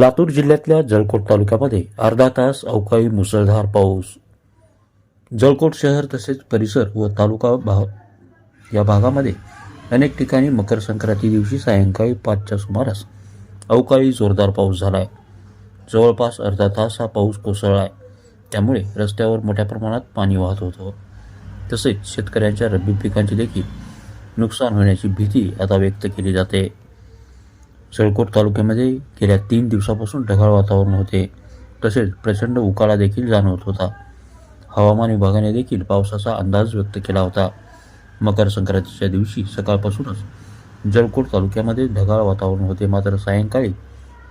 लातूर जिल्ह्यातल्या जळकोट तालुक्यामध्ये अर्धा तास अवकाळी मुसळधार पाऊस. जळकोट शहर तसेच परिसर व तालुका भाग या भागामध्ये अनेक ठिकाणी मकर संक्रांती दिवशी सायंकाळी पाचच्या सुमारास अवकाळी जोरदार पाऊस झाला आहे जवळपास अर्धा तास हा पाऊस कोसळला आहे त्यामुळे रस्त्यावर मोठ्या प्रमाणात पाणी वाहत होतं. तसेच शेतकऱ्यांच्या रब्बी पिकांची देखील नुकसान होण्याची भीती आता व्यक्त केली जाते. सळकोट तालुक्यामध्ये गेल्या तीन दिवसापासून ढगाळ वातावरण होते. तसेच प्रचंड उकाळा देखील जाणवत होता. हवामान विभागाने देखील पावसाचा अंदाज व्यक्त केला होता. मकर संक्रांतीच्या दिवशी सकाळपासूनच जळकोट तालुक्यामध्ये ढगाळ वातावरण होते. मात्र सायंकाळी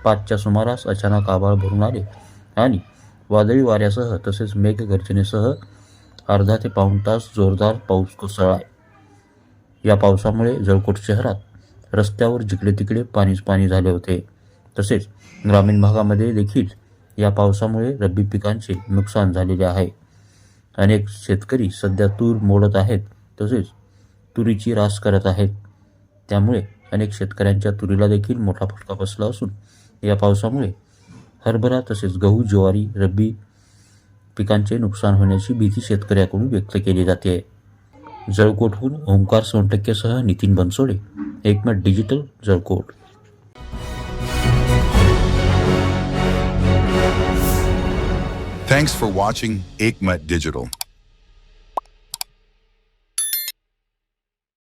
पाचच्या सुमारास अचानक आभाळ भरून आले आणि वादळी वाऱ्यासह तसेच मेघगर्जनेसह अर्धा ते पाऊण तास जोरदार पाऊस कोसळला. या पावसामुळे जळकोट शहरात रस्त्यावर जिकडे तिकडे पाणीच पाणी झाले होते. तसेच ग्रामीण भागामध्ये देखील या पावसामुळे रब्बी पिकांचे नुकसान झालेले आहे. अनेक शेतकरी सध्या तूर मोडत आहेत तसेच तुरीची रास करत आहेत. त्यामुळे अनेक शेतकऱ्यांच्या तुरीला देखील मोठा फटका बसला असून या पावसामुळे हरभरा तसेच गहू ज्वारी रब्बी पिकांचे नुकसान होण्याची भीती शेतकऱ्याकडून व्यक्त केली जाते. जळकोटहून ओंकार सोनटक्केसह नितीन बनसोडे एकमत digital Jalkot Thanks for watching Aikmat Digital.